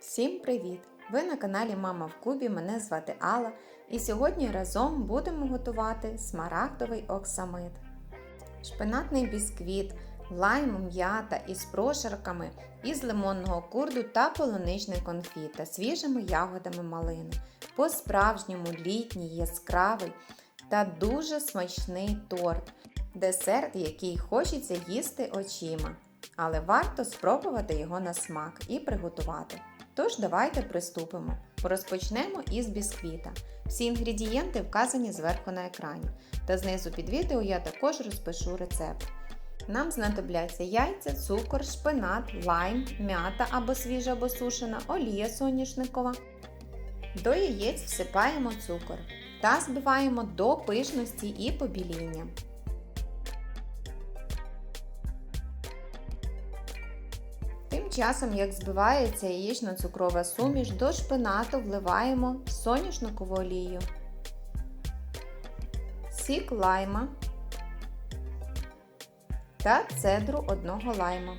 Всім привіт! Ви на каналі Мама в Кубі. Мене звати Алла. І сьогодні разом будемо готувати смарагдовий оксамит. Шпинатний бісквіт, лайм, м'ята із прошарками, із лимонного курду та полуничний конфіт та свіжими ягодами малини. По-справжньому літній, яскравий та дуже смачний торт. Десерт, який хочеться їсти очима. Але варто спробувати його на смак і приготувати. Тож давайте приступимо. Розпочнемо із бісквіта. Всі інгредієнти вказані зверху на екрані, та знизу під відео я також розпишу рецепт. Нам знадобляться яйця, цукор, шпинат, лайм, м'ята або свіжа або сушена, олія соняшникова. До яєць всипаємо цукор та збиваємо до пишності і побіління. Часом, як збивається яєчно-цукрова суміш, до шпинату вливаємо соняшникову олію, сік лайма та цедру одного лайма.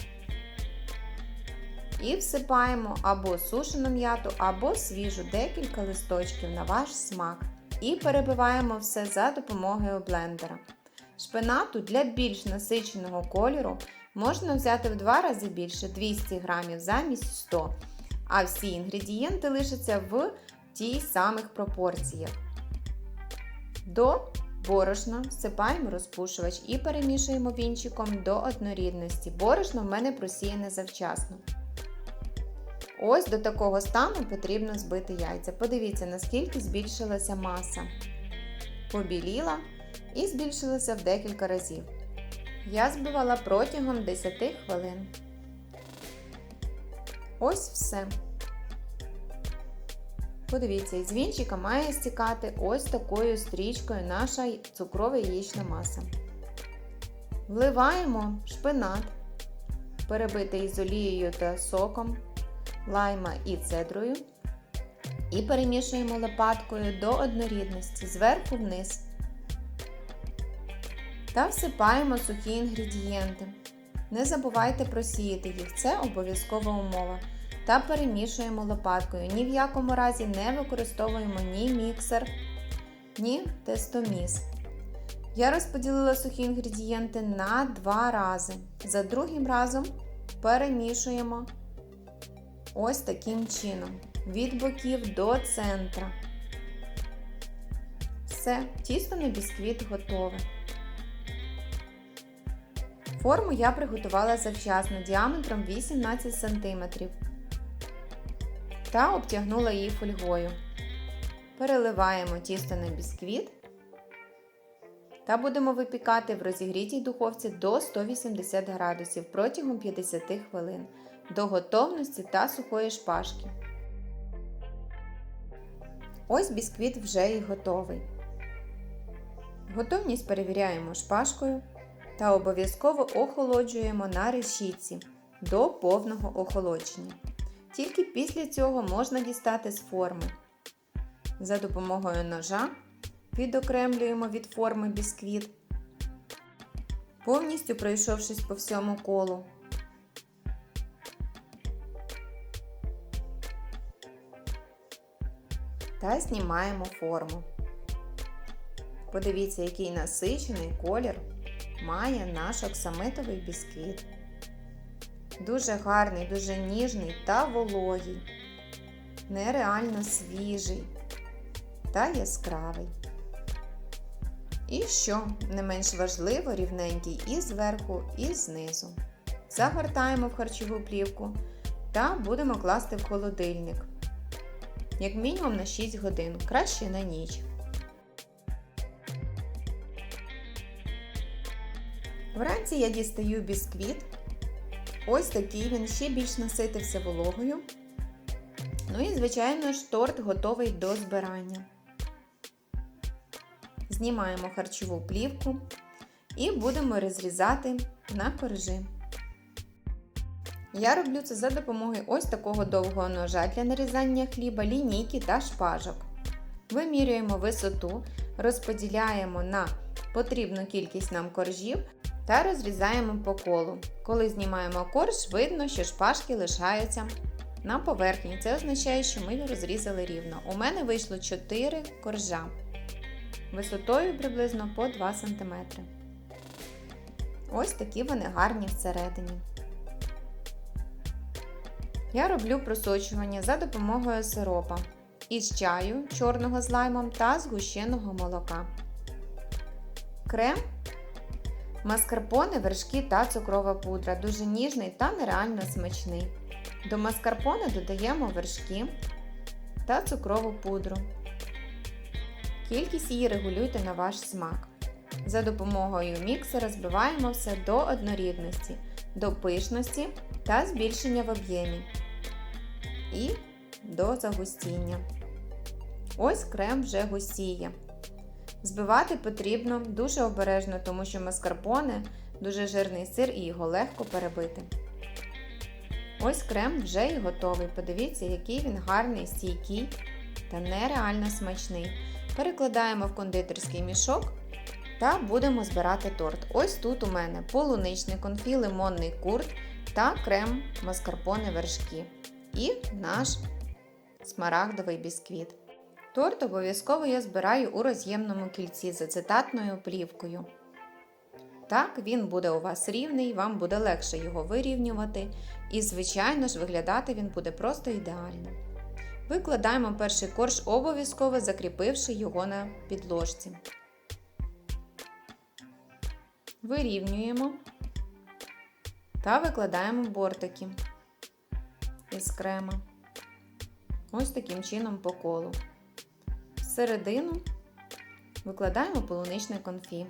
І всипаємо або сушену м'яту, або свіжу декілька листочків на ваш смак. І перебиваємо все за допомогою блендера. Шпинату для більш насиченого кольору можна взяти в два рази більше 200 г замість 100 а всі інгредієнти лишаться в тій самих пропорціях. До борошна всипаємо розпушувач і перемішуємо вінчиком до однорідності. Борошно в мене просіяне завчасно. Ось до такого стану потрібно збити яйця. Подивіться, наскільки збільшилася маса. Побіліла і збільшилася в декілька разів. Я збивала протягом 10 хвилин. Ось все. Подивіться, із вінчика має стікати ось такою стрічкою наша цукрова яєчна маса. Вливаємо шпинат, перебитий із олією та соком, лайма і цедрою. І перемішуємо лопаткою до однорідності зверху вниз. Та всипаємо сухі інгредієнти. Не забувайте просіяти їх, це обов'язкова умова. Та перемішуємо лопаткою. Ні в якому разі не використовуємо ні міксер, ні тестоміс. Я розподілила сухі інгредієнти на два рази. За другим разом перемішуємо ось таким чином. Від боків до центра. Все, тісто на бісквіт готове. Форму я приготувала завчасно діаметром 18 см та обтягнула її фольгою. Переливаємо тісто на бісквіт та будемо випікати в розігрітій духовці до 180 градусів протягом 50 хвилин до готовності та сухої шпажки. Ось бісквіт вже і готовий. Готовність перевіряємо шпажкою та обов'язково охолоджуємо на решітці до повного охолодження. Тільки після цього можна дістати з форми. За допомогою ножа відокремлюємо від форми бісквіт, повністю пройшовшись по всьому колу. Та знімаємо форму. Подивіться, який насичений колір має наш оксамитовий бісквіт. Дуже гарний, дуже ніжний та вологий, нереально свіжий та яскравий. І що не менш важливо, рівненький і зверху, і знизу. Загортаємо в харчову плівку та будемо класти в холодильник. Як мінімум на 6 годин, краще на ніч. Вранці я дістаю бісквіт. Ось такий він ще більш наситився вологою. Ну і, звичайно ж, торт готовий до збирання. Знімаємо харчову плівку і будемо розрізати на коржі. Я роблю це за допомогою ось такого довгого ножа для нарізання хліба, лінійки та шпажок. Вимірюємо висоту, розподіляємо на потрібну кількість нам коржів та розрізаємо по колу. Коли знімаємо корж, видно, що шпажки лишаються на поверхні. Це означає, що ми розрізали рівно. У мене вийшло 4 коржа висотою приблизно по 2 см. Ось такі вони гарні всередині. Я роблю просочування за допомогою сиропа із чаю чорного з лаймом та згущеного молока. Крем, маскарпоне, вершки та цукрова пудра. Дуже ніжний та нереально смачний. До маскарпоне додаємо вершки та цукрову пудру. Кількість її регулюйте на ваш смак. За допомогою міксера збиваємо все до однорідності, до пишності та збільшення в об'ємі і до загустіння. Ось крем вже густіє. Збивати потрібно дуже обережно, тому що маскарпоне дуже жирний сир і його легко перебити. Ось крем вже і готовий. Подивіться, який він гарний, стійкий та нереально смачний. Перекладаємо в кондитерський мішок та будемо збирати торт. Ось тут у мене полуничний конфі, лимонний курт та крем маскарпоне вершки. І наш смарагдовий бісквіт. Торт обов'язково я збираю у роз'ємному кільці з ацетатною плівкою. Так, він буде у вас рівний, вам буде легше його вирівнювати. І, звичайно ж, виглядати він буде просто ідеально. Викладаємо перший корж, обов'язково закріпивши його на підложці. Вирівнюємо та викладаємо бортики із крема. Ось таким чином по колу. Всередину викладаємо полуничне конфі.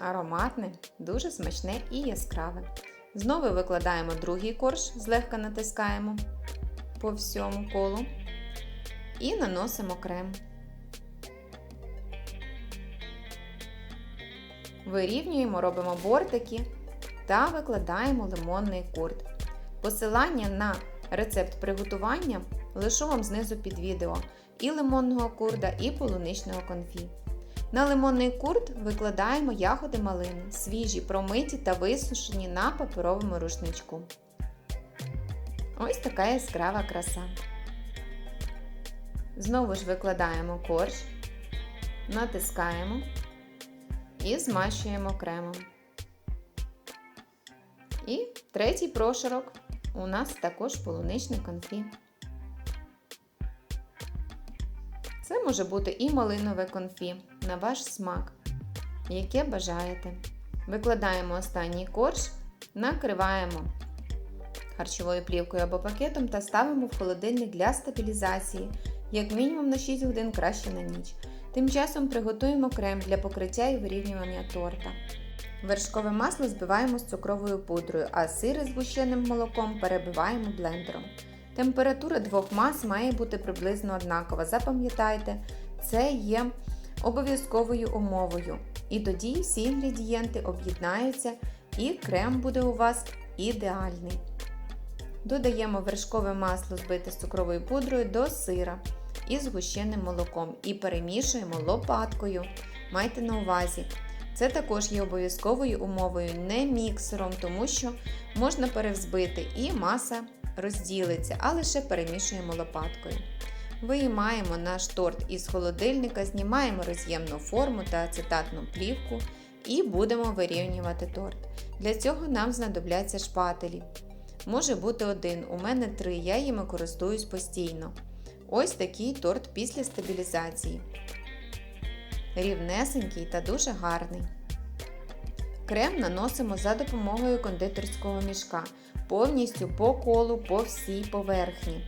Ароматне, дуже смачне і яскраве. Знову викладаємо другий корж, злегка натискаємо по всьому колу і наносимо крем. Вирівнюємо, робимо бортики та викладаємо лимонний курт. Посилання на рецепт приготування лишу вам знизу під відео і лимонного курда, і полуничного конфі. На лимонний курт викладаємо ягоди малини, свіжі, промиті та висушені на паперовому рушничку. Ось така яскрава краса. Знову ж викладаємо корж, натискаємо і змащуємо кремом. І третій прошарок у нас також полуничний конфі. Це може бути і малинове конфі на ваш смак, яке бажаєте. Викладаємо останній корж, накриваємо харчовою плівкою або пакетом та ставимо в холодильник для стабілізації, як мінімум на 6 годин краще на ніч. Тим часом приготуємо крем для покриття і вирівнювання торта. Вершкове масло збиваємо з цукровою пудрою, а сир із згущеним молоком перебиваємо блендером. Температура двох мас має бути приблизно однакова. Запам'ятайте, це є обов'язковою умовою. І тоді всі інгредієнти об'єднаються і крем буде у вас ідеальний. Додаємо вершкове масло збите з цукровою пудрою до сира із згущеним молоком і перемішуємо лопаткою. Майте на увазі. Це також є обов'язковою умовою, не міксером, тому що можна перевзбити і маса розділиться, а лише перемішуємо лопаткою. Виймаємо наш торт із холодильника, знімаємо роз'ємну форму та ацетатну плівку і будемо вирівнювати торт. Для цього нам знадобляться шпателі. Може бути один, у мене три, я їми користуюсь постійно. Ось такий торт після стабілізації. Рівнесенький та дуже гарний. Крем наносимо за допомогою кондитерського мішка повністю по колу по всій поверхні.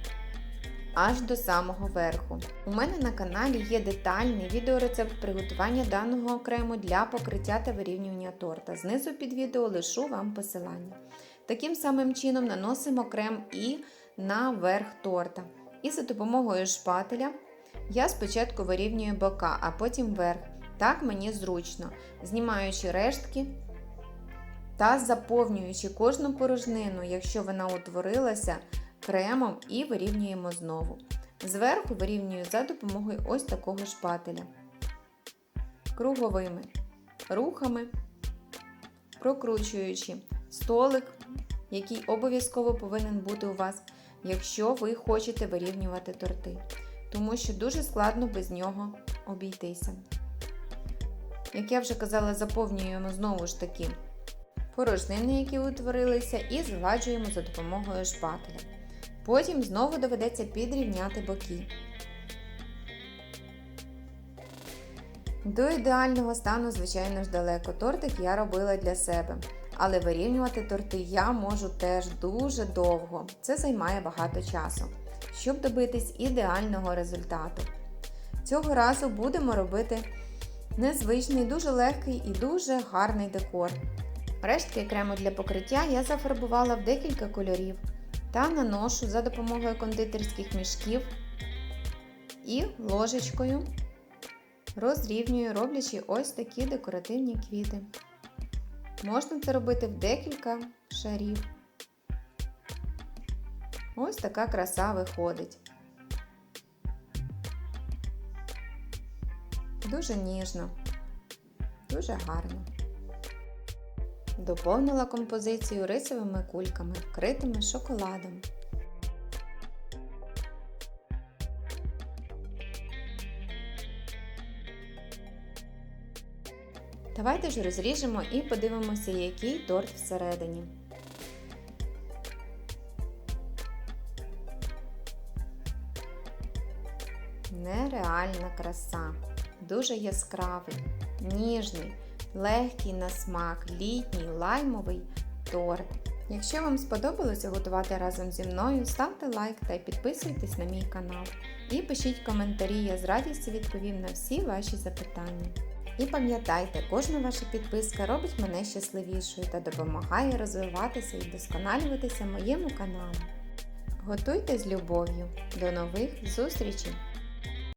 Аж до самого верху. У мене на каналі є детальний відеорецепт приготування даного крему для покриття та вирівнювання торта. Знизу під відео лишу вам посилання. Таким самим чином наносимо крем і на верх торта. І за допомогою шпателя я спочатку вирівнюю бока, а потім верх. Так мені зручно, знімаючи рештки та заповнюючи кожну порожнину, якщо вона утворилася кремом і вирівнюємо знову. Зверху вирівнюю за допомогою ось такого шпателя. круговими рухами, прокручуючи столик, який обов'язково повинен бути у вас, якщо ви хочете вирівнювати торти, тому що дуже складно без нього обійтися. Як я вже казала, заповнюємо знову ж таки порожнини, які утворилися, і згладжуємо за допомогою шпателя. Потім знову доведеться підрівняти боки. До ідеального стану, звичайно ж, далеко. Тортик я робила для себе. Але вирівнювати торти я можу теж дуже довго. Це займає багато часу, щоб добитись ідеального результату. Цього разу будемо робити незвичний, дуже легкий і дуже гарний декор. Рештки крему для покриття я зафарбувала в декілька кольорів та наношу за допомогою кондитерських мішків і ложечкою розрівнюю, роблячи ось такі декоративні квіти. Можна це робити в декілька шарів. Ось така краса виходить. Дуже ніжно, дуже гарно. Доповнила композицію рисовими кульками, вкритими шоколадом. Давайте ж розріжемо і подивимося, який торт всередині. Нереальна краса, дуже яскравий, ніжний, легкий на смак, літній лаймовий торт. Якщо вам сподобалося готувати разом зі мною, ставте лайк та підписуйтесь на мій канал. І пишіть коментарі, я з радістю відповім на всі ваші запитання. І пам'ятайте, кожна ваша підписка робить мене щасливішою та допомагає розвиватися і вдосконалюватися моєму каналу. Готуйте з любов'ю. До нових зустрічей!